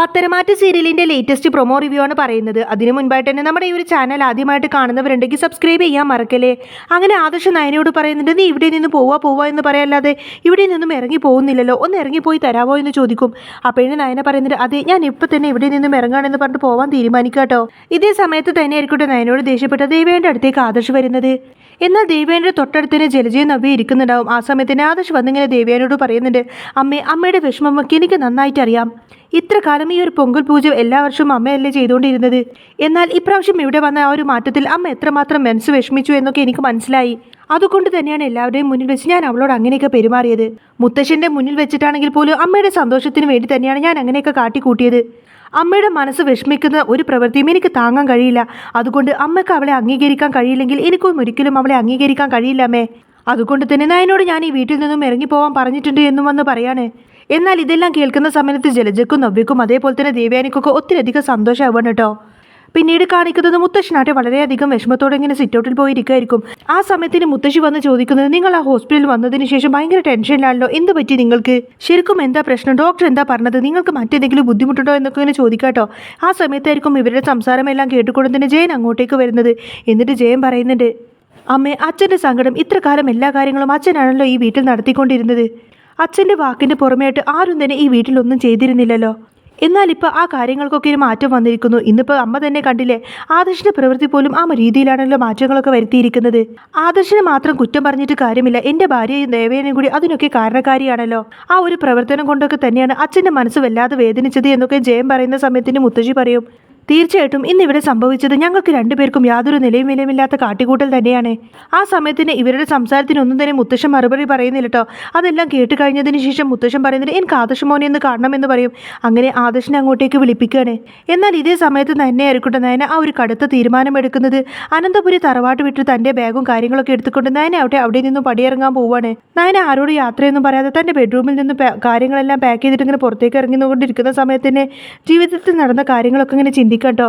പത്തരമാറ്റ് സീരിയലിന്റെ latest promo review ആണ് പറയുന്നത്. അതിനു മുൻപായിട്ട് തന്നെ നമ്മുടെ ഈ ഒരു ചാനൽ ആദ്യമായിട്ട് കാണുന്നവരുണ്ടെങ്കിൽ സബ്സ്ക്രൈബ് ചെയ്യാൻ മറക്കല്ലേ? അങ്ങനെ ആദർശ നയനയോട് പറയുന്നുണ്ട് നീ ഇവിടെ നിന്ന് പോവാ പോവാ എന്ന് പറയല്ലാതെ ഇവിടെ നിന്നും ഇറങ്ങി പോകുന്നില്ലല്ലോ ഒന്ന് ഇറങ്ങിപ്പോയി തരാവോ എന്ന് ചോദിക്കും. അപ്പോഴേ നയന പറയുന്നുണ്ട് അതെ ഞാൻ ഇപ്പം തന്നെ ഇവിടെ നിന്നും ഇറങ്ങാണെന്ന് പറഞ്ഞിട്ട് പോവാൻ തീരുമാനിക്കാട്ടോ. ഇതേ സമയത്ത് തന്നെ ആയിരിക്കട്ടെ നയനോട് ദേഷ്യപ്പെട്ട ദേവേന്റെ അടുത്തേക്ക് ആദർശ് വരുന്നത്. എന്നാൽ ദേവ്യാനിയുടെ തൊട്ടടുത്തിന് ജലജയും നവ്യ ഇരിക്കുന്നുണ്ടാവും. ആ സമയത്ത് ആദർശ് വന്നിങ്ങനെ ദേവ്യാനിയോട് പറയുന്നുണ്ട് അമ്മേ അമ്മയുടെ വിഷമമൊക്കെ എനിക്ക് നന്നായിട്ട് അറിയാം. ഇത്ര കാലം ഈ ഒരു പൊങ്കൽ പൂജ എല്ലാ വർഷവും അമ്മയല്ലേ ചെയ്തുകൊണ്ടിരുന്നത്? എന്നാൽ ഇപ്രാവശ്യം ഇവിടെ വന്ന ആ ഒരു മാറ്റത്തിൽ അമ്മ എത്രമാത്രം മനസ്സ് വിഷമിച്ചു എന്നൊക്കെ എനിക്ക് മനസ്സിലായി. അതുകൊണ്ട് തന്നെയാണ് എല്ലാവരുടെയും മുന്നിൽ വെച്ച് ഞാൻ അവളോട് അങ്ങനെയൊക്കെ പെരുമാറിയത്. മുത്തശ്ശന്റെ മുന്നിൽ വെച്ചിട്ടാണെങ്കിൽ പോലും അമ്മയുടെ സന്തോഷത്തിന് വേണ്ടി തന്നെയാണ് ഞാൻ അങ്ങനെയൊക്കെ കാട്ടിക്കൂട്ടിയത്. അമ്മയുടെ മനസ്സ് വിഷമിക്കുന്ന ഒരു പ്രവൃത്തിയും എനിക്ക് താങ്ങാൻ കഴിയില്ല. അതുകൊണ്ട് അമ്മയ്ക്ക് അവളെ അംഗീകരിക്കാൻ കഴിയില്ലെങ്കിൽ എനിക്കും ഒരിക്കലും അവളെ അംഗീകരിക്കാൻ കഴിയില്ല അമ്മേ. അതുകൊണ്ട് തന്നെ നയനോട് ഞാൻ ഈ വീട്ടിൽ നിന്നും ഇറങ്ങിപ്പോവാൻ പറഞ്ഞിട്ടുണ്ട് എന്നും വന്ന് പറയാണ്. എന്നാൽ ഇതെല്ലാം കേൾക്കുന്ന സമയത്ത് ജലജക്കും നവ്യക്കും അതേപോലെ തന്നെ ദേവയാനിക്കൊക്കെ ഒത്തിരിയധികം സന്തോഷമാവാണ് കേട്ടോ. പിന്നീട് കാണിക്കുന്നത് മുത്തശ്ശനാട്ടെ വളരെയധികം വിഷമത്തോടെ ഇങ്ങനെ സിറ്റൗട്ടിൽ പോയി ഇരിക്കുമായിരിക്കും ആ സമയത്തിന് മുത്തശ്ശി വന്ന് ചോദിക്കുന്നത് നിങ്ങൾ ആ ഹോസ്പിറ്റലിൽ വന്നതിന് ശേഷം ഭയങ്കര ടെൻഷനിലാണല്ലോ? എന്ത് പറ്റി നിങ്ങൾക്ക്? ശരിക്കും എന്താ പ്രശ്നം? ഡോക്ടർ എന്താ പറഞ്ഞത്? നിങ്ങൾക്ക് മറ്റെന്തെങ്കിലും ബുദ്ധിമുട്ടുണ്ടോ എന്നൊക്കെ ഇങ്ങനെ ചോദിക്കാട്ടോ. ആ സമയത്തായിരിക്കും ഇവരുടെ സംസാരമെല്ലാം കേട്ടുകൊണ്ട് തന്നെ ജയൻ അങ്ങോട്ടേക്ക് വരുന്നത്. എന്നിട്ട് ജയൻ പറയുന്നുണ്ട് അമ്മേ അച്ഛന്റെ സങ്കടം ഇത്ര കാലം എല്ലാ കാര്യങ്ങളും അച്ഛനാണല്ലോ ഈ വീട്ടിൽ നടത്തിക്കൊണ്ടിരുന്നത്. അച്ഛന്റെ വാക്കിന്റെ പുറമേയായിട്ട് ആരും തന്നെ ഈ വീട്ടിലൊന്നും ചെയ്തിരുന്നില്ലല്ലോ. എന്നാൽ ഇപ്പോൾ ആ കാര്യങ്ങൾക്കൊക്കെ ഒരു മാറ്റം വന്നിരിക്കുന്നു. ഇന്നിപ്പോൾ അമ്മ തന്നെ കണ്ടില്ലേ ആദർശിന്റെ പ്രവൃത്തി പോലും ആ രീതിയിലാണല്ലോ മാറ്റങ്ങളൊക്കെ വരുത്തിയിരിക്കുന്നത്. ആദർശിനെ മാത്രം കുറ്റം പറഞ്ഞിട്ട് കാര്യമില്ല. എന്റെ ഭാര്യയും ദേവേനയും കൂടി അതിനൊക്കെ കാരണക്കാരിയാണല്ലോ. ആ ഒരു പ്രവർത്തനം കൊണ്ടൊക്കെ തന്നെയാണ് അച്ഛന്റെ മനസ്സ് വല്ലാതെ വേദനിച്ചത് എന്നൊക്കെ ജയം പറയുന്ന സമയത്തിന് മുത്തശ്ശി പറയും. തീർച്ചയായിട്ടും ഇന്ന് ഇവിടെ സംഭവിച്ചത് ഞങ്ങൾക്ക് രണ്ടുപേർക്കും യാതൊരു നിലയും വിലയുമില്ലാത്ത കാട്ടിക്കൂട്ടൽ തന്നെയാണ്. ആ സമയത്തിന് ഇവരുടെ സംസാരത്തിനൊന്നും തന്നെ മുത്തശ്ശൻ മറുപടി പറയുന്നില്ല കേട്ടോ അതെല്ലാം കേട്ട് കഴിഞ്ഞതിന് ശേഷം മുത്തശ്ശൻ പറയുന്നത് എനിക്ക് ആദർശ് മോനെ ഒന്ന് കാണണമെന്ന് പറയും. അങ്ങനെ ആദർശനെ അങ്ങോട്ടേക്ക് വിളിപ്പിക്കുകയാണ്. എന്നാൽ ഇതേ സമയത്ത് തന്നെ ആയിരിക്കട്ടെ നയന ആ ഒരു കടുത്ത തീരുമാനമെടുക്കുന്നത്. അനന്തപുരി തറവാട്ട് വിട്ട് തന്റെ ബാഗും കാര്യങ്ങളൊക്കെ എടുത്തുകൊണ്ട് നയന അവിടെ അവിടെ നിന്നും പടിയിറങ്ങാൻ പോവാണ് നയന ആരോട് യാത്രയൊന്നും പറയാതെ തന്റെ ബെഡ്റൂമിൽ നിന്ന് കാര്യങ്ങളെല്ലാം പാക്ക് ചെയ്തിട്ട് ഇങ്ങനെ പുറത്തേക്ക് ഇറങ്ങി കൊണ്ടിരിക്കുന്ന സമയത്ത് സമയത്തിന് ജീവിതത്തിൽ നടന്ന കാര്യങ്ങളൊക്കെ ഇങ്ങനെ ചിന്തിക്കട്ടോ.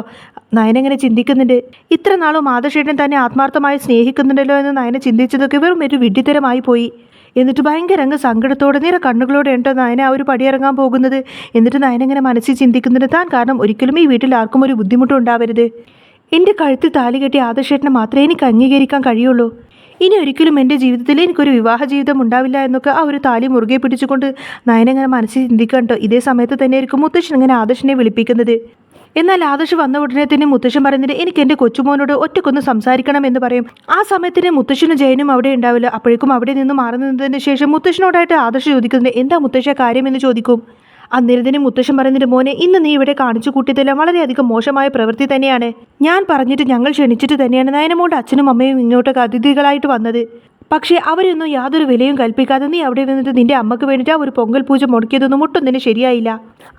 നയന ഇങ്ങനെ ചിന്തിക്കുന്നുണ്ട്? ഇത്ര നാളും ആദർശേട്ടൻ തന്നെ ആത്മാർത്ഥമായി സ്നേഹിക്കുന്നുണ്ടല്ലോ എന്ന് നയന ചിന്തിച്ചതൊക്കെ വെറും ഒരു വിഡ്ഢിത്തരമായി പോയി. എന്നിട്ട് ഭയങ്കര അങ്ങ് സങ്കടത്തോടെ നിറ കണ്ണുകളോടെ ഉണ്ടോ നയന ആ ഒരു പടിയിറങ്ങാൻ പോകുന്നത്? എന്നിട്ട് നയന ഇങ്ങനെ മനസ്സിൽ ചിന്തിക്കുന്നുണ്ട്? താൻ കാരണം ഒരിക്കലും ഈ വീട്ടിൽ ആർക്കും ഒരു ബുദ്ധിമുട്ടും ഉണ്ടാവരുത്. എന്റെ കഴുത്തിൽ താലി കെട്ടിയ ആദർശേട്ടനെ മാത്രമേ എനിക്ക് അംഗീകരിക്കാൻ കഴിയുള്ളൂ. ഇനി ഒരിക്കലും എന്റെ ജീവിതത്തിൽ എനിക്കൊരു വിവാഹ ജീവിതം ഉണ്ടാവില്ല എന്നൊക്കെ ആ ഒരു താലി മുറുകെ പിടിച്ചുകൊണ്ട് നയന ഇങ്ങനെ മനസ്സിൽ ചിന്തിക്കണ്ടോ ഇതേ സമയത്ത് തന്നെ ആയിരിക്കും മുത്തശ്ശൻ ഇങ്ങനെ ആദർശനെ വിളിപ്പിക്കുന്നത്. എന്നാൽ ആദർശ് വന്ന ഉടനെ തന്നെ മുത്തശ്ശൻ പറയുന്നത് എനിക്ക് എന്റെ കൊച്ചുമോനോട് ഒറ്റക്കൊന്ന് സംസാരിക്കണം എന്ന് പറയും. ആ സമയത്തിന് മുത്തശ്ശനും ജയനും അവിടെ ഉണ്ടാവില്ല. അപ്പോഴേക്കും അവിടെ നിന്ന് മാറി നിന്നതിന് ശേഷം മുത്തശ്ശനോടായിട്ട് ആദർശ് ചോദിക്കുന്നത് എന്താ മുത്തശ്ശ കാര്യം? എന്ന് ചോദിക്കും. അന്നേരത്തിന് മുത്തശ്ശൻ പറയുന്നിട്ട് മോനെ ഇന്ന് നീ ഇവിടെ കാണിച്ചു കൂട്ടിയതെല്ലാം വളരെയധികം മോശമായ പ്രവൃത്തി തന്നെയാണ്. ഞാൻ പറഞ്ഞിട്ട് ഞങ്ങൾ ക്ഷണിച്ചിട്ട് തന്നെയാണ് നയനമോട് അച്ഛനും അമ്മയും ഇങ്ങോട്ടൊക്കെ അതിഥികളായിട്ട് വന്നത്. പക്ഷേ അവരൊന്നും യാതൊരു വിലയും കൽപ്പിക്കാതെ നീ അവിടെ നിന്നിട്ട് നിന്റെ അമ്മയ്ക്ക് വേണ്ടിയിട്ട് ആ ഒരു പൊങ്കൽ പൂജ മുടക്കിയതൊന്നും ഒട്ടും തന്നെ ശരിയായില്ല.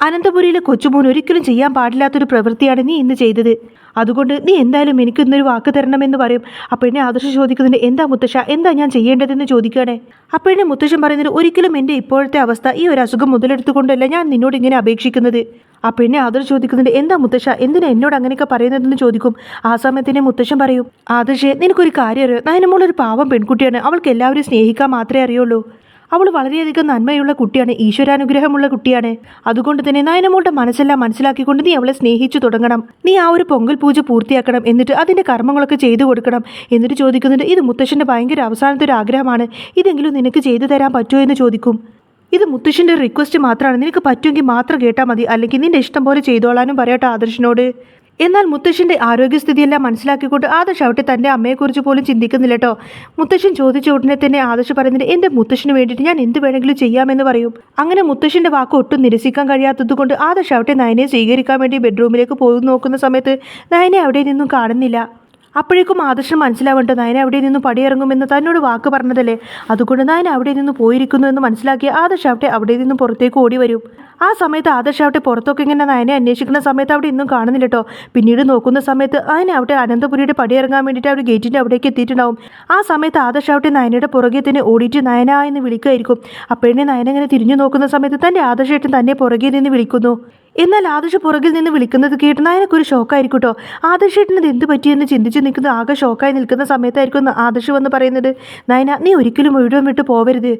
അനന്തപുരിയിലെ കൊച്ചുമോൻ ഒരിക്കലും ചെയ്യാൻ പാടില്ലാത്തൊരു പ്രവൃത്തിയാണ് നീ ഇന്ന് ചെയ്തത്. അതുകൊണ്ട് നീ എന്തായാലും എനിക്ക് ഇന്നൊരു വാക്ക് തരണമെന്ന് പറയും. അപ്പോഴേ ആദർശം ചോദിക്കുന്നതിന് എന്താ മുത്തശ്ശ? എന്താ ഞാൻ ചെയ്യേണ്ടതെന്ന് ചോദിക്കുകയാണേ അപ്പോഴേ മുത്തശ്ശൻ പറയുന്നത് ഒരിക്കലും എന്റെ ഇപ്പോഴത്തെ അവസ്ഥ ഈ ഒരു അസുഖം മുതലെടുത്തുകൊണ്ടല്ല ഞാൻ നിന്നോട് ഇങ്ങനെ അപേക്ഷിക്കുന്നത്. ആ പെണ്ണെ ആദർ ചോദിക്കുന്നുണ്ട്. എന്താ മുത്തശ്ശ? എന്തിനാ എന്നോട് അങ്ങനെയൊക്കെ പറയുന്നതെന്ന് ചോദിക്കും. ആ സമയത്തിന് മുത്തശ്ശൻ പറയും ആദർശേ നിനക്കൊരു കാര്യം അറിയോ നയനമോളൊരു പാവം പെൺകുട്ടിയാണ്. അവൾക്ക് എല്ലാവരും സ്നേഹിക്കാൻ മാത്രമേ അറിയുള്ളൂ. അവൾ വളരെയധികം നന്മയുള്ള കുട്ടിയാണ്. ഈശ്വരാനുഗ്രഹമുള്ള കുട്ടിയാണ്. അതുകൊണ്ട് തന്നെ നയനമോളുടെ മനസ്സെല്ലാം മനസ്സിലാക്കിക്കൊണ്ട് നീ അവളെ സ്നേഹിച്ചു തുടങ്ങണം. നീ ആ ഒരു പൊങ്കൽ പൂജ പൂർത്തിയാക്കണം. എന്നിട്ട് അതിന്റെ കർമ്മങ്ങളൊക്കെ ചെയ്തു കൊടുക്കണം. എന്നിട്ട് ചോദിക്കുന്നുണ്ട് ഇത് മുത്തശ്ശന്റെ ഭയങ്കര അവസാനത്തെ ഒരു ആഗ്രഹമാണ്. ഇതെങ്കിലും നിനക്ക് ചെയ്തു തരാൻ പറ്റുമോ? എന്ന് ചോദിക്കും. ഇത് മുത്തശ്ശന്റെ റിക്വസ്റ്റ് മാത്രമാണ് നിനക്ക് പറ്റുമെങ്കിൽ മാത്രം കേട്ടാൽ മതി. അല്ലെങ്കിൽ നിന്റെ ഇഷ്ടം പോലെ ചെയ്തോളാനും പറയട്ടെ ആദർശിനോട്. എന്നാൽ മുത്തശ്ശന്റെ ആരോഗ്യസ്ഥിതിയെല്ലാം മനസ്സിലാക്കിക്കൊണ്ട് ആദർശ് അവിടെ തന്റെ അമ്മയെക്കുറിച്ച് പോലും ചിന്തിക്കുന്നില്ല കേട്ടോ മുത്തശ്ശൻ ചോദിച്ച ഉടനെ തന്നെ ആദർശ് പറയുന്നത് എന്റെ മുത്തശ്ശന് വേണ്ടിയിട്ട് ഞാൻ എന്ത് വേണമെങ്കിലും ചെയ്യാമെന്ന് പറയും. അങ്ങനെ മുത്തശ്ശന്റെ വാക്ക് ഒട്ടും നിരസിക്കാൻ കഴിയാത്തതുകൊണ്ട് ആദർശ് അവിടെ നയനെ സ്വീകരിക്കാൻ വേണ്ടി ബെഡ്റൂമിലേക്ക് പോയി നോക്കുന്ന സമയത്ത് നയനെ അവിടെ നിന്നും കാണുന്നില്ല. അപ്പോഴേക്കും ആദർശം മനസ്സിലാവേണ്ട നയന അവിടെ നിന്ന് പടിയിറങ്ങുമെന്ന് തന്നോട് വാക്ക് പറഞ്ഞതല്ലേ? അതുകൊണ്ട് നയന അവിടെ നിന്ന് പോയിരിക്കുന്നു എന്ന് മനസ്സിലാക്കി ആദർശ് അവിടെ അവിടെ നിന്ന് പുറത്തേക്ക് ഓടി വരും. ആ സമയത്ത് ആദർശ് അവിടെ പുറത്തൊക്കെ ഇങ്ങനെ നയനെ അന്വേഷിക്കുന്ന സമയത്ത് അവിടെ ഇന്നും കാണുന്നില്ല കേട്ടോ പിന്നീട് നോക്കുന്ന സമയത്ത് അതിനെ അവിടെ അനന്തപുരിയുടെ പടിയിറങ്ങാൻ വേണ്ടിയിട്ട് അവർ ഗേറ്റിന്റെ അവിടേക്ക് എത്തിയിട്ടുണ്ടാവും. ആ സമയത്ത് ആദർശ് അവിടെ നയനയുടെ പുറകെ തന്നെ ഓടിയിട്ട് നയന എന്ന് വിളിക്കുമായിരിക്കും അപ്പോഴേ നയന ഇങ്ങനെ തിരിഞ്ഞു നോക്കുന്ന സമയത്ത് തന്റെ ആദർശേട്ടൻ തന്നെ പുറകെ നിന്ന് വിളിക്കുന്നു. എന്നാൽ ആദർശ് പുറകിൽ നിന്ന് വിളിക്കുന്നത് കേട്ട് നായനക്കൊരു ഷോക്കായിരിക്കും കേട്ടോ ആദർശേട്ടന് ഇത് എന്ത് പറ്റിയെന്ന് ചിന്തിച്ച് നിൽക്കുന്ന ആകെ ഷോക്കായി നിൽക്കുന്ന സമയത്തായിരിക്കും ആദർശ് വന്ന് പറയുന്നത്. നയന നീ ഒരിക്കലും മുഴുവൻ വിട്ട് പോവരുത്.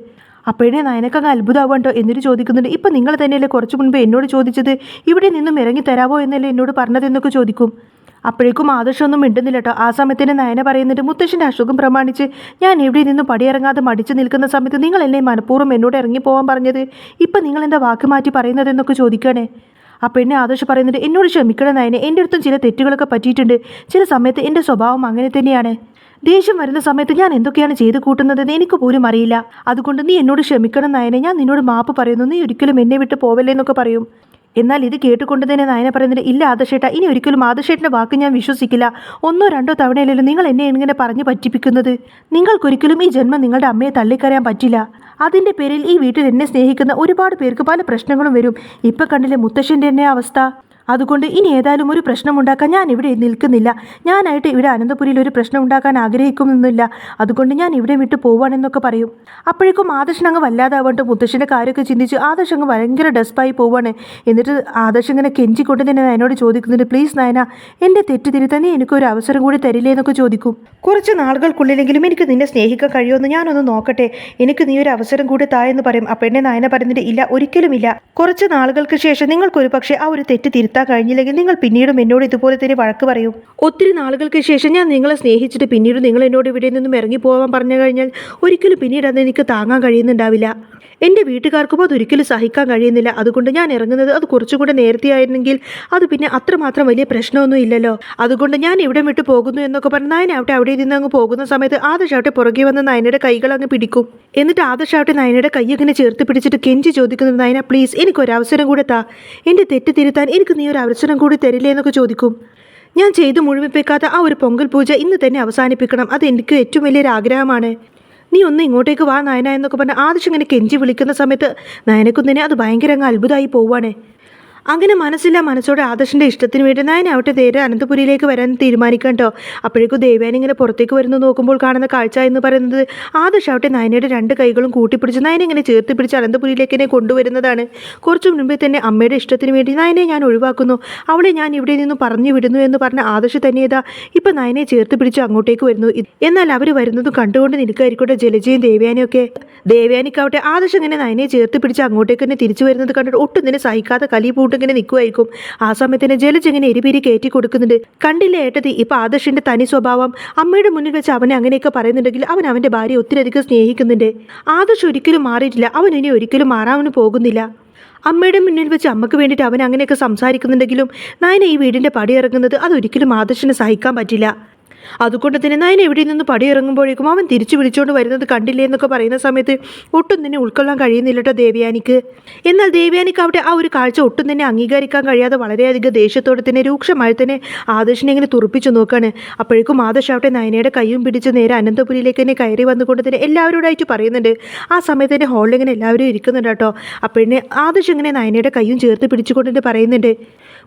അപ്പോഴേ നയനക്കങ്ങ് അത്ഭുതമാവണ്ടോ എന്നിട്ട് ചോദിക്കുന്നുണ്ട്. ഇപ്പം നിങ്ങൾ തന്നെയല്ലേ കുറച്ച് മുൻപ് എന്നോട് ചോദിച്ചത്? ഇവിടെ നിന്നും ഇറങ്ങി തരാവോ എന്നല്ലേ എന്നോട് പറഞ്ഞതെന്നൊക്കെ ചോദിക്കും. അപ്പോഴേക്കും ആദർശമൊന്നും മിണ്ടുന്നില്ല കേട്ടോ ആ സമയത്തിന് നയന പറയുന്നുണ്ട് മുത്തശ്ശന്റെ അസുഖം പ്രമാണിച്ച് ഞാൻ ഇവിടെ നിന്ന് പടിയിറങ്ങാതെ മടിച്ചു നിൽക്കുന്ന സമയത്ത് നിങ്ങൾ എന്നെ മനഃപൂർവം എന്നോട് ഇറങ്ങി പോകാൻ പറഞ്ഞത്? ഇപ്പം നിങ്ങൾ എന്താ വാക്ക് മാറ്റി പറയുന്നതെന്നൊക്കെ ചോദിക്കുകയാണേ? ആ പെണ്ണെ ആദർശ് പറയുന്നുണ്ട് എന്നോട് ക്ഷമിക്കണം നയനെ എന്റെ അടുത്തും ചില തെറ്റുകളൊക്കെ പറ്റിയിട്ടുണ്ട്. ചില സമയത്ത് എന്റെ സ്വഭാവം അങ്ങനെ തന്നെയാണ്. ദേഷ്യം വരുന്ന സമയത്ത് ഞാൻ എന്തൊക്കെയാണ് ചെയ്ത് കൂട്ടുന്നതെന്ന് എനിക്ക് പോലും അറിയില്ല. അതുകൊണ്ട് നീ എന്നോട് ക്ഷമിക്കണം നയനെ ഞാൻ നിന്നോട് മാപ്പ് പറയുന്നു. നീ ഒരിക്കലും എന്നെ വിട്ട് പോവല്ലേ എന്നൊക്കെ പറയും. എന്നാൽ ഇത് കേട്ടുകൊണ്ട് തന്നെ നയന പറയുന്നത് ഇല്ല ആദർശേട്ട ഇനി ഒരിക്കലും ആദർശേട്ടന്റെ വാക്ക് ഞാൻ വിശ്വസിക്കില്ല. ഒന്നോ രണ്ടോ തവണയല്ലല്ലോ നിങ്ങൾ എന്നെ ഇങ്ങനെ പറഞ്ഞു പറ്റിപ്പിക്കുന്നത്. നിങ്ങൾക്കൊരിക്കലും ഈ ജന്മം നിങ്ങളുടെ അമ്മയെ തള്ളിക്കറിയാൻ പറ്റില്ല. അതിന്റെ പേരിൽ ഈ വീട്ടിൽ എന്നെ സ്നേഹിക്കുന്ന ഒരുപാട് പേർക്ക് പല പ്രശ്നങ്ങളും വരും. ഇപ്പം കണ്ടില്ലേ മുത്തശ്ശന്റെ തന്നെ അവസ്ഥ? അതുകൊണ്ട് ഇനി ഏതായാലും ഒരു പ്രശ്നമുണ്ടാക്കാൻ ഞാൻ ഇവിടെ നിൽക്കുന്നില്ല. ഞാനായിട്ട് ഇവിടെ അനന്തപുരിയിൽ ഒരു പ്രശ്നം ഉണ്ടാക്കാൻ ആഗ്രഹിക്കുന്നില്ല. അതുകൊണ്ട് ഞാൻ ഇവിടെ വിട്ട് പോവാണെന്നൊക്കെ പറയും. അപ്പോഴേക്കും ആദർശൻ അങ്ങ് വല്ലാതാവണ്ട് മുത്തശ്ശന്റെ കാര്യമൊക്കെ ചിന്തിച്ച് ആദർശ് അങ്ങ് ഭയങ്കര ഡെസ്പായി പോവാണ്. എന്നിട്ട് ആദർശ് ഇങ്ങനെ കെഞ്ചിക്കൊണ്ട് തന്നെ നയനോട് ചോദിക്കുന്നുണ്ട് പ്ലീസ് നയന എന്റെ തെറ്റ് തിരുത്താൻ നീ എനിക്കൊരു അവസരം കൂടി തരില്ലേ? എന്നൊക്കെ ചോദിക്കും. കുറച്ച് നാളുകൾക്കുള്ളിലെങ്കിലും എനിക്ക് നിന്നെ സ്നേഹിക്കാൻ കഴിയുമെന്ന് ഞാനൊന്ന് നോക്കട്ടെ. എനിക്ക് നീ ഒരു അവസരം കൂടി തായെന്ന് പറയും. അപ്പം എന്നെ നയന പറയുന്നുണ്ട് ഇല്ല ഒരിക്കലുമില്ല കുറച്ച് നാളുകൾക്ക് ശേഷം നിങ്ങൾക്കൊരു പക്ഷേ ആ ഒരു തെറ്റ് തിരുത്താൻ കഴിഞ്ഞില്ലെങ്കിൽ നിങ്ങൾ പിന്നീടും എന്നോട് ഇതുപോലെ തന്നെ വഴക്ക് പറയും. ഒത്തിരി നാളുകൾക്ക് ശേഷം ഞാൻ നിങ്ങളെ സ്നേഹിച്ചിട്ട് പിന്നീട് നിങ്ങൾ എന്നോട് ഇവിടെ നിന്നും ഇറങ്ങി പോകാൻ പറഞ്ഞു കഴിഞ്ഞാൽ ഒരിക്കലും പിന്നീട് അത് എനിക്ക് താങ്ങാൻ കഴിയുന്നുണ്ടാവില്ല. എന്റെ വീട്ടുകാർക്കും അതൊരിക്കലും സഹിക്കാൻ കഴിയുന്നില്ല. അതുകൊണ്ട് ഞാൻ ഇറങ്ങുന്നത് അത് കുറച്ചുകൂടെ നേരത്തെ ആയിരുന്നെങ്കിൽ അത് പിന്നെ അത്രമാത്രം വലിയ പ്രശ്നമൊന്നും ഇല്ലല്ലോ. അതുകൊണ്ട് ഞാൻ ഇവിടെ വിട്ട് പോകുന്നു എന്നൊക്കെ പറഞ്ഞ് നയനാവട്ടെ അവിടെ നിന്ന് അങ്ങ് പോകുന്ന സമയത്ത് ആദശാവട്ടെ പുറകെ വന്ന് നയനയുടെ കൈകൾ അങ്ങ് പിടിക്കും. എന്നിട്ട് ആദശാവട്ടെ നയനയുടെ കൈ ഇങ്ങനെ ചേർത്ത് പിടിച്ചിട്ട് കെഞ്ചി ചോദിക്കുന്നത് നയന പ്ലീസ് എനിക്കൊരു അവസരം കൂടെ താ. എന്റെ തെറ്റ് തിരുത്താൻ എനിക്ക് നീ ഒരു അവസരം കൂടി തരില്ലേ? എന്നൊക്കെ ചോദിക്കും. ഞാൻ ചെയ്തു മുഴുമിപ്പിക്കാത്ത ആ ഒരു പൊങ്കൽ പൂജ ഇന്ന് തന്നെ അവസാനിപ്പിക്കണം. അത് എനിക്ക് ഏറ്റവും വലിയൊരു ആഗ്രഹമാണ്. നീ ഒന്ന് ഇങ്ങോട്ടേക്ക് വാ നയന എന്നൊക്കെ പറഞ്ഞ് ആദ്യം ഇങ്ങനെ കെഞ്ചി വിളിക്കുന്ന സമയത്ത് നയനക്കുന്നിനെ അത് ഭയങ്കര അങ്ങ് അത്ഭുതമായി പോവാണ് അങ്ങനെ മനസ്സില്ല മനസ്സോടെ ആദർശിന്റെ ഇഷ്ടത്തിന് വേണ്ടി നയന ആവട്ടെ നേരെ അനന്തപുരിയിലേക്ക് വരാൻ തീരുമാനിക്കാം കേട്ടോ. അപ്പോഴേക്കും ദേവ്യാനി ഇങ്ങനെ പുറത്തേക്ക് വരുന്നു നോക്കുമ്പോൾ കാണുന്ന കാഴ്ച എന്ന് പറയുന്നത് ആദർശ് ആവട്ടെ നയനയുടെ രണ്ട് കൈകളും കൂട്ടിപ്പിടിച്ച് നായനെ ഇങ്ങനെ ചേർത്ത് പിടിച്ച് അനന്തപുരിയിലേക്ക് എന്നെ കൊണ്ടുവരുന്നതാണ്. കുറച്ചു മുൻപേ തന്നെ അമ്മയുടെ ഇഷ്ടത്തിന് വേണ്ടി നയനെ ഞാൻ ഒഴിവാക്കുന്നു. അവളെ ഞാൻ ഇവിടെ നിന്ന് പറഞ്ഞു വിടുന്നു എന്ന് പറഞ്ഞ ആദർശ് തന്നെ ഇതാ ഇപ്പം നയനെ ചേർത്ത് പിടിച്ച് അങ്ങോട്ടേക്ക് വരുന്നു. എന്നാൽ അവർ വരുന്നത് കണ്ടുകൊണ്ട് നിൽക്കായിരിക്കട്ടെ ജലജയും ദേവ്യാനിയൊക്കെ. ദേവ്യാനിക്കാവട്ടെ ആദർശ് ഇങ്ങനെ നയനെ ചേർത്ത് പിടിച്ച് അങ്ങോട്ടേക്ക് തന്നെ തിരിച്ചു വരുന്നത് കണ്ടിട്ട് ഒട്ടും തന്നെ സഹിക്കാതെ കലി പൂട്ടിങ്ങനെ നിൽക്കുമായിരിക്കും ആ സമയത്ത് തന്നെ ജലജ് ഇങ്ങനെ എരിപിരി കയറ്റി കൊടുക്കുന്നുണ്ട്. കണ്ടില്ലേ ഏട്ടതി ഇപ്പം ആദർശിന്റെ തനി സ്വഭാവം. അമ്മയുടെ മുന്നിൽ വെച്ച് അവനെ അങ്ങനെയൊക്കെ പറയുന്നുണ്ടെങ്കിൽ അവൻ അവന്റെ ഭാര്യ ഒത്തിരിയധികം സ്നേഹിക്കുന്നുണ്ട്. ആദർശ് ഒരിക്കലും മാറിയിട്ടില്ല. അവൻ ഇനി ഒരിക്കലും മാറാവുന്ന പോകുന്നില്ല. അമ്മയുടെ മുന്നിൽ വെച്ച് അമ്മയ്ക്ക് വേണ്ടിയിട്ട് അവൻ അങ്ങനെയൊക്കെ സംസാരിക്കുന്നുണ്ടെങ്കിലും നയന ഈ വീടിന്റെ പടിയിറങ്ങുന്നത് അതൊരിക്കലും ആദർശിന് സഹിക്കാൻ പറ്റില്ല. അതുകൊണ്ട് തന്നെ നയൻ എവിടെ നിന്ന് പടിയിറങ്ങുമ്പോഴേക്കും അവൻ തിരിച്ചു വിളിച്ചുകൊണ്ട് വരുന്നത് കണ്ടില്ലേ എന്നൊക്കെ പറയുന്ന സമയത്ത് ഒട്ടും തന്നെ ഉൾക്കൊള്ളാൻ കഴിയുന്നില്ല ദേവയാനിക്ക്. എന്നാൽ ദേവ്യാനിക്ക് അവിടെ ആ ഒരു കാഴ്ച ഒട്ടും തന്നെ അംഗീകരിക്കാൻ കഴിയാതെ വളരെയധികം ദേഷ്യത്തോടെ തന്നെ രൂക്ഷമായി തന്നെ ആദർശിനെ ഇങ്ങനെ തുറപ്പിച്ചു നോക്കാണ്. അപ്പോഴേക്കും ആദർശ് അവിടെ നയനയുടെ കൈയും പിടിച്ച് നേരെ അനന്തപുരിയിലേക്ക് തന്നെ കയറി വന്നുകൊണ്ട് തന്നെ എല്ലാവരോടായിട്ട് പറയുന്നുണ്ട്. ആ സമയത്ത് തന്നെ ഹോളിലിങ്ങനെ എല്ലാവരും ഇരിക്കുന്നുണ്ട് കേട്ടോ അപ്പോഴേ ആദർശ് ഇങ്ങനെ നയനയുടെ കൈയും ചേർത്ത് പിടിച്ചുകൊണ്ട് തന്നെ പറയുന്നുണ്ട്.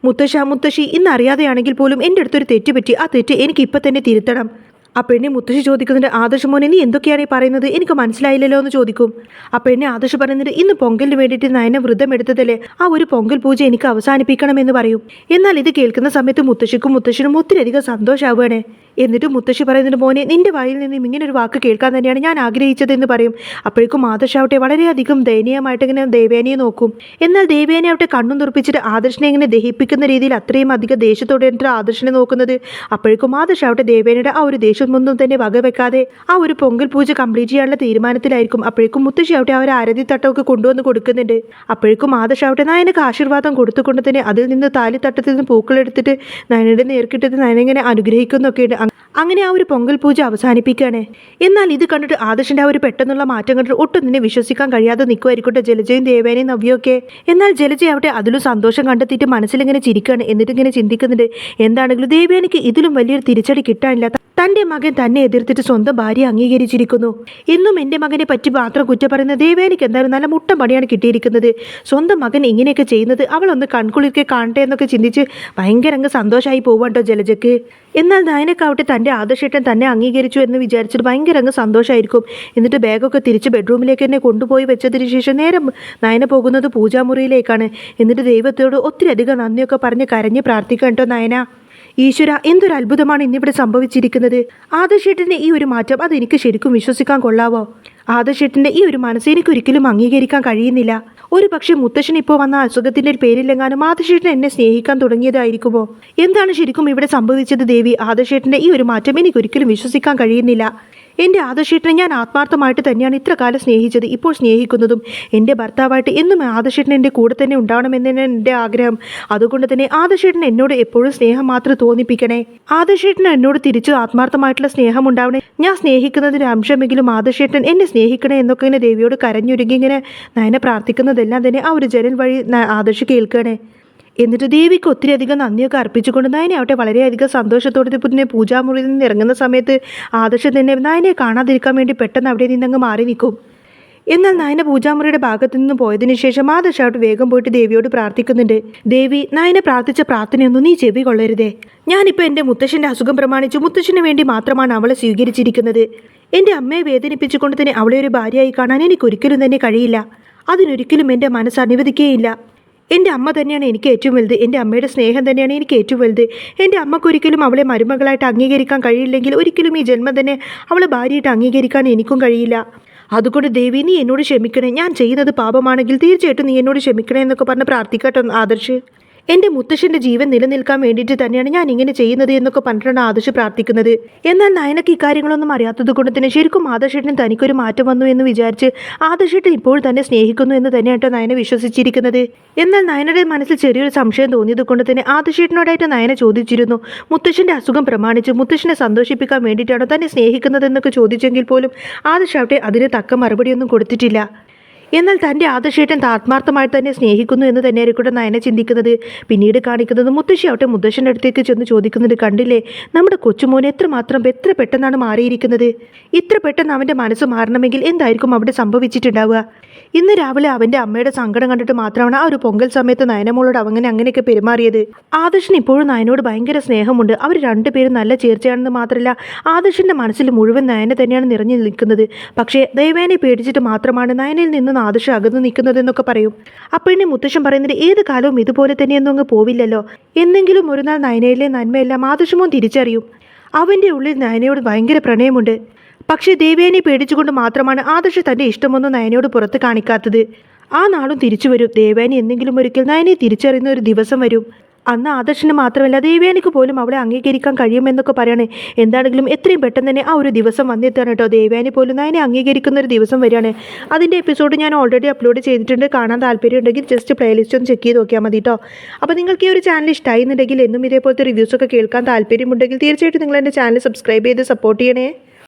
മുത്തശ്ശ മുത്തശ്ശി ഇന്ന് അറിയാതെയാണെങ്കിൽ പോലും എന്റെ അടുത്തൊരു തെറ്റ് പറ്റി. ആ തെറ്റ് എനിക്ക് ഇപ്പം തന്നെ തിരുത്തണം. ആ പെണ്ണെ മുത്തശ്ശി ചോദിക്കുന്നുണ്ട് ആദർശ മോനെ നീ എന്തൊക്കെയാണ് ഈ പറയുന്നത്? എനിക്ക് മനസ്സിലായില്ലല്ലോ എന്ന് ചോദിക്കും. ആ പെണ്ണെ ആദർശ പറയുന്നുണ്ട് ഇന്ന് പൊങ്കലിന് വേണ്ടിയിട്ട് നയന വ്രതം എടുത്തതല്ലേ? ആ ഒരു പൊങ്കൽ പൂജ എനിക്ക് അവസാനിപ്പിക്കണമെന്ന് പറയും. എന്നാൽ ഇത് കേൾക്കുന്ന സമയത്ത് മുത്തശ്ശിക്കും മുത്തശ്ശിനും ഒത്തിരിയധികം സന്തോഷമാവുകയാണ് എന്നിട്ട് മുത്തശ്ശി പറയുന്നുണ്ട് മോനെ നിന്റെ വായിൽ നിന്നും ഇങ്ങനെ ഒരു വാക്ക് കേൾക്കാൻ തന്നെയാണ് ഞാൻ ആഗ്രഹിച്ചതെന്ന് പറയും. അപ്പോഴേക്കും ആദർശാവട്ടെ വളരെയധികം ദയനീയമായിട്ട് ഇങ്ങനെ ദേവേനയെ നോക്കും. എന്നാൽ ദേവേനെ അവിടെ കണ്ണും തുറപ്പിച്ചിട്ട് ആദർശനെ ഇങ്ങനെ ദഹിപ്പിക്കുന്ന രീതിയിൽ അത്രയും അധികം ദേഷ്യത്തോടെ ആദർശനെ നോക്കുന്നത്. അപ്പോഴേക്കും ആദർശാവട്ടെ ദേവേനയുടെ ആ ഒരു ദേഷ്യം ഒന്നും തന്നെ വകവെക്കാതെ ആ ഒരു പൊങ്കൽ പൂജ കംപ്ലീറ്റ് ചെയ്യാനുള്ള തീരുമാനത്തിലായിരിക്കും. അപ്പോഴേക്കും മുത്തശ്ശിയാവട്ടെ ആരതി തട്ടമൊക്കെ കൊണ്ടുവന്ന് കൊടുക്കുന്നുണ്ട്. അപ്പോഴേക്കും ആദർശാവട്ടെ നയനക്ക് ആശീർവാദം കൊടുത്തുകൊണ്ട് തന്നെ അതിൽ നിന്ന് താലിത്തട്ടത്തിൽ നിന്ന് പൂക്കളെടുത്തിട്ട് നയനയുടെ നേർക്കിട്ടത് നയനെങ്ങനെ അനുഗ്രഹിക്കുന്നൊക്കെയുണ്ട്. അങ്- അങ്ങനെ ആ ഒരു പൊങ്കൽ പൂജ അവസാനിപ്പിക്കുകയാണ്. എന്നാൽ ഇത് കണ്ടിട്ട് ആദർശിന്റെ ആ ഒരു പെട്ടെന്നുള്ള മാറ്റം കണ്ടിട്ട് ഒട്ടും തന്നെ വിശ്വസിക്കാൻ കഴിയാതെ നിൽക്കുമായിരിക്കട്ടെ ജലജയും ദേവേനയും നവ്യൊക്കെ എന്നാൽ ജലജ അവിടെ അതിലും സന്തോഷം കണ്ടെത്തിയിട്ട് മനസ്സിലിങ്ങനെ ചിരിക്കുകയാണ്. എന്നിട്ട് ഇങ്ങനെ ചിന്തിക്കുന്നുണ്ട്. എന്താണെങ്കിലും ദേവേനയ്ക്ക് ഇതിലും വലിയൊരു തിരിച്ചടി കിട്ടാനില്ല തന്റെ മകൻ തന്നെ എതിർത്തിട്ട് സ്വന്തം ഭാര്യ അംഗീകരിച്ചിരിക്കുന്നു. ഇന്നും എന്റെ മകനെ പറ്റി മാത്രം കുറ്റം പറയുന്ന ദേവേനിക്ക് എന്തായാലും നല്ല മുട്ട പണിയാണ് കിട്ടിയിരിക്കുന്നത്. സ്വന്തം മകൻ ഇങ്ങനെയൊക്കെ ചെയ്യുന്നത് അവളൊന്ന് കൺകുളിക്കെ കാണട്ടെ എന്നൊക്കെ ചിന്തിച്ച് ഭയങ്കര അങ്ങ് സന്തോഷമായി പോവാട്ടോ ജലജക്ക് എന്നാൽ നയനക്കാവട്ടെ തന്റെ ആദർശേട്ടൻ തന്നെ അംഗീകരിച്ചു എന്ന് വിചാരിച്ചിട്ട് ഭയങ്കര അങ്ങ് സന്തോഷമായിരിക്കും എന്നിട്ട് ബാഗൊക്കെ തിരിച്ച് ബെഡ്റൂമിലേക്ക് തന്നെ കൊണ്ടുപോയി വെച്ചതിന് ശേഷം നേരം നയന പോകുന്നത് പൂജാമുറിയിലേക്കാണ്. എന്നിട്ട് ദൈവത്തോട് ഒത്തിരി അധികം നന്ദിയൊക്കെ പറഞ്ഞ് കരഞ്ഞ് പ്രാർത്ഥിക്കാം കേട്ടോ നയന. ഈശ്വര എന്തൊരു അത്ഭുതമാണ് ഇന്നിവിടെ സംഭവിച്ചിരിക്കുന്നത്? ആദർശേട്ടന്റെ ഈ ഒരു മാറ്റം അത് എനിക്ക് ശരിക്കും വിശ്വസിക്കാൻ കൊള്ളാവോ? ആദർശേട്ടന്റെ ഈ ഒരു മനസ്സ് എനിക്ക് ഒരിക്കലും അംഗീകരിക്കാൻ കഴിയുന്നില്ല. ഒരു പക്ഷേ മുത്തശ്ശൻ ഇപ്പോൾ വന്ന അസുഖത്തിന്റെ പേരിലെങ്ങാനും ആദർശേട്ടൻ എന്നെ സ്നേഹിക്കാൻ തുടങ്ങിയതായിരിക്കുമോ? എന്താണ് ശരിക്കും ഇവിടെ സംഭവിച്ചത് ദേവി? ആദർശേട്ടന്റെ ഈ ഒരു മാറ്റം എനിക്ക് ഒരിക്കലും വിശ്വസിക്കാൻ കഴിയുന്നില്ല. എന്റെ ആദർശേട്ടനെ ഞാൻ ആത്മാർത്ഥമായിട്ട് തന്നെയാണ് ഇത്ര കാലം സ്നേഹിച്ചത് ഇപ്പോൾ സ്നേഹിക്കുന്നതും എന്റെ ഭർത്താവായിട്ട് എന്നും ആദർശേട്ടൻ എന്റെ കൂടെ തന്നെ ഉണ്ടാവണമെന്നാണ് എന്റെ ആഗ്രഹം. അതുകൊണ്ട് തന്നെ ആദർശേട്ടൻ എന്നോട് എപ്പോഴും സ്നേഹം മാത്രം തോന്നിപ്പിക്കണേ. ആദർശേട്ടൻ എന്നോട് തിരിച്ചു ആത്മാർത്ഥമായിട്ടുള്ള സ്നേഹം ഉണ്ടാവണേ. ഞാൻ സ്നേഹിക്കുന്നതിന് അംശമെങ്കിലും ആദർശേട്ടൻ എന്നെ സ്നേഹിക്കണേ എന്നൊക്കെ ഇങ്ങനെ ദേവിയോട് കരഞ്ഞൊരുങ്ങി ഇങ്ങനെ നയന പ്രാർത്ഥിക്കുന്നതെല്ലാം തന്നെ ആ ഒരു ജനൽ വഴി ആദർശ് കേൾക്കണേ. എന്നിട്ട് ദേവിക്ക് ഒത്തിരി ഒത്തിരിയധികം നന്ദിയൊക്കെ അർപ്പിച്ചുകൊണ്ട് നായനെ ആവട്ടെ വളരെയധികം സന്തോഷത്തോടെ പിന്നെ പൂജാമുറിയിൽ നിന്ന് ഇറങ്ങുന്ന സമയത്ത് ആദർശം തന്നെ നായനെ കാണാതിരിക്കാൻ വേണ്ടി പെട്ടെന്ന് അവിടെ നിന്നങ്ങ് മാറി നിൽക്കും. എന്നാൽ നയന പൂജാമുറിയുടെ ഭാഗത്തു നിന്ന് പോയതിനു ശേഷം ആദർശ് അവിടെ വേഗം പോയിട്ട് ദേവിയോട് പ്രാർത്ഥിക്കുന്നുണ്ട്. ദേവി നായനെ പ്രാർത്ഥിച്ച പ്രാർത്ഥനയൊന്നും നീ ചെവി കൊള്ളരുതേ. ഞാനിപ്പോൾ എന്റെ മുത്തശ്ശന്റെ അസുഖം പ്രമാണിച്ച് മുത്തശ്ശന് വേണ്ടി മാത്രമാണ് അവളെ സ്വീകരിച്ചിരിക്കുന്നത്. എന്റെ അമ്മയെ വേദനിപ്പിച്ചുകൊണ്ട് തന്നെ അവളെ ഒരു ഭാര്യയായി കാണാൻ എനിക്കൊരിക്കലും തന്നെ കഴിയില്ല. അതിനൊരിക്കലും എന്റെ മനസ്സ് അനുവദിക്കുകയില്ല എന്റെ അമ്മ തന്നെയാണ് എനിക്ക് ഏറ്റവും വലുത്. എന്റെ അമ്മയുടെ സ്നേഹം തന്നെയാണ് എനിക്ക് ഏറ്റവും വലുത്. എന്റെ അമ്മക്കൊരിക്കലും അവളെ മരുമകളായിട്ട് അംഗീകരിക്കാൻ കഴിയില്ലെങ്കിൽ ഒരിക്കലും ഈ ജന്മം തന്നെ അവളെ ഭാര്യയായിട്ട് അംഗീകരിക്കാൻ എനിക്കും കഴിയില്ല. അതുകൊണ്ട് ദേവി നീ എന്നോട് ക്ഷമിക്കണേ. ഞാൻ ചെയ്യുന്നത് പാപമാണെങ്കിൽ തീർച്ചയായിട്ടും നീ എന്നോട് ക്ഷമിക്കണേ എന്നൊക്കെ പറഞ്ഞ് പ്രാർത്ഥിക്കട്ടെ ആദർശ്. എന്റെ മുത്തശ്ശന്റെ ജീവൻ നിലനിൽക്കാൻ വേണ്ടിയിട്ട് തന്നെയാണ് ഞാൻ ഇങ്ങനെ ചെയ്യുന്നത് എന്നൊക്കെ പറഞ്ഞിട്ടാണ് ആദർശ് പ്രാർത്ഥിക്കുന്നത്. എന്നാൽ നയനക്ക് ഇക്കാര്യങ്ങളൊന്നും അറിയാത്തത് കൊണ്ട് തന്നെ ശരിക്കും ആദർശേട്ടൻ തനിക്കൊരു മാറ്റം വന്നു എന്ന് വിചാരിച്ച് ആദർശേട്ടൻ ഇപ്പോൾ തന്നെ സ്നേഹിക്കുന്നു എന്ന് തന്നെയാട്ടോ നയന വിശ്വസിച്ചിരിക്കുന്നത്. എന്നാൽ നയനയുടെ മനസ്സിൽ ചെറിയൊരു സംശയം തോന്നിയത് കൊണ്ട് തന്നെ ആദർശേട്ടനോടായിട്ട് നയന ചോദിച്ചിരുന്നു. മുത്തശ്ശന്റെ അസുഖം പ്രമാണിച്ച് മുത്തശ്ശനെ സന്തോഷിപ്പിക്കാൻ വേണ്ടിയിട്ടാണോ തന്നെ സ്നേഹിക്കുന്നതെന്നൊക്കെ ചോദിച്ചെങ്കിൽ പോലും ആദർശാവട്ടെ അതിന് തക്ക മറുപടിയൊന്നും കൊടുത്തിട്ടില്ല. എന്നാൽ തന്റെ ആദർശേട്ടൻ ആത്മാർത്ഥമായി തന്നെ സ്നേഹിക്കുന്നു എന്ന് തന്നെ ആയിരിക്കട്ടെ നയന ചിന്തിക്കുന്നത്. പിന്നീട് കാണിക്കുന്നത് മുത്തശ്ശി ആവട്ടെ മുത്തശ്ശന്റെ അടുത്തേക്ക് ചെന്ന് ചോദിക്കുന്നത് കണ്ടില്ലേ? നമ്മുടെ കൊച്ചുമോൻ എത്രമാത്രം എത്ര പെട്ടെന്നാണ് മാറിയിരിക്കുന്നത്? ഇത്ര പെട്ടെന്ന് അവന്റെ മനസ്സ് മാറണമെങ്കിൽ എന്തായിരിക്കും അവിടെ സംഭവിച്ചിട്ടുണ്ടാവുക? ഇന്ന് രാവിലെ അവന്റെ അമ്മയുടെ സങ്കടം കണ്ടിട്ട് മാത്രമാണ് ആ ഒരു പൊങ്കൽ സമയത്ത് നയനമോളോട് അവങ്ങനെ അങ്ങനെയൊക്കെ പെരുമാറിയത്. ആദർശൻ ഇപ്പോഴും നയനോട് ഭയങ്കര സ്നേഹമുണ്ട്. അവർ രണ്ടുപേരും നല്ല ചേർച്ചയാണെന്ന് മാത്രമല്ല ആദർശന്റെ മനസ്സിൽ മുഴുവൻ നയനെ തന്നെയാണ് നിറഞ്ഞു നിൽക്കുന്നത്. പക്ഷേ ദൈവേനെ പേടിച്ചിട്ട് മാത്രമാണ് നയനയിൽ നിന്ന് ആദർശം അകന്നു നിൽക്കുന്നതെന്നൊക്കെ പറയും. അപ്പോഴേ മുത്തശ്ശൻ പറയുന്നത് ഏത് കാലവും ഇതുപോലെ തന്നെയൊന്നും അങ്ങ് പോവില്ലല്ലോ. എന്നെങ്കിലും ഒരു നാൾ നയനയിലെ നന്മയെല്ലാം ആദർശമോൻ തിരിച്ചറിയും. അവന്റെ ഉള്ളിൽ നയനയോട് ഭയങ്കര പ്രണയമുണ്ട്. പക്ഷേ ദേവേനെ പേടിച്ചുകൊണ്ട് മാത്രമാണ് ആദർശ് തന്റെ ഇഷ്ടമൊന്നും നയനയോട് പുറത്ത് കാണിക്കാത്തത്. ആ നാളും തിരിച്ചു വരും. ദേവേനെ എന്തെങ്കിലും ഒരിക്കൽ നയനെ തിരിച്ചറിയുന്ന ഒരു ദിവസം വരും. അന്ന് ആദർശന് മാത്രമല്ല ദേവ്യാനിക്ക് പോലും അവളെ അംഗീകരിക്കാൻ കഴിയുമെന്നൊക്കെ പറയണേ. എന്താണെങ്കിലും എത്രയും പെട്ടെന്ന് തന്നെ ആ ഒരു ദിവസം വന്നെത്താണ് കേട്ടോ. ദേവ്യാനി പോലും നയനെ അംഗീകരിക്കുന്ന ഒരു ദിവസം വരികയാണ്. അതിന്റെ എപ്പിസോഡ് ഞാൻ ഓൾറെഡി അപ്ലോഡ് ചെയ്തിട്ടുണ്ട്. കാണാൻ താല്പര്യമുണ്ടെങ്കിൽ ജസ്റ്റ് പ്ലേലിസ്റ്റ് ഒന്ന് ചെക്ക് ചെയ്ത് നോക്കിയാൽ മതി കേട്ടോ. അപ്പോൾ നിങ്ങൾക്ക് ഈ ഒരു ചാനൽ ഇഷ്ടമായി എന്നുണ്ടെങ്കിൽ എന്നും ഇതേപോലത്തെ റിവ്യൂസൊക്കെ കേൾക്കാൻ താല്പര്യമുണ്ടെങ്കിൽ തീർച്ചയായിട്ടും നിങ്ങൾ എന്റെ ചാനൽ സബ്സ്ക്രൈബ് ചെയ്ത് സപ്പോർട്ട് ചെയ്യണേ.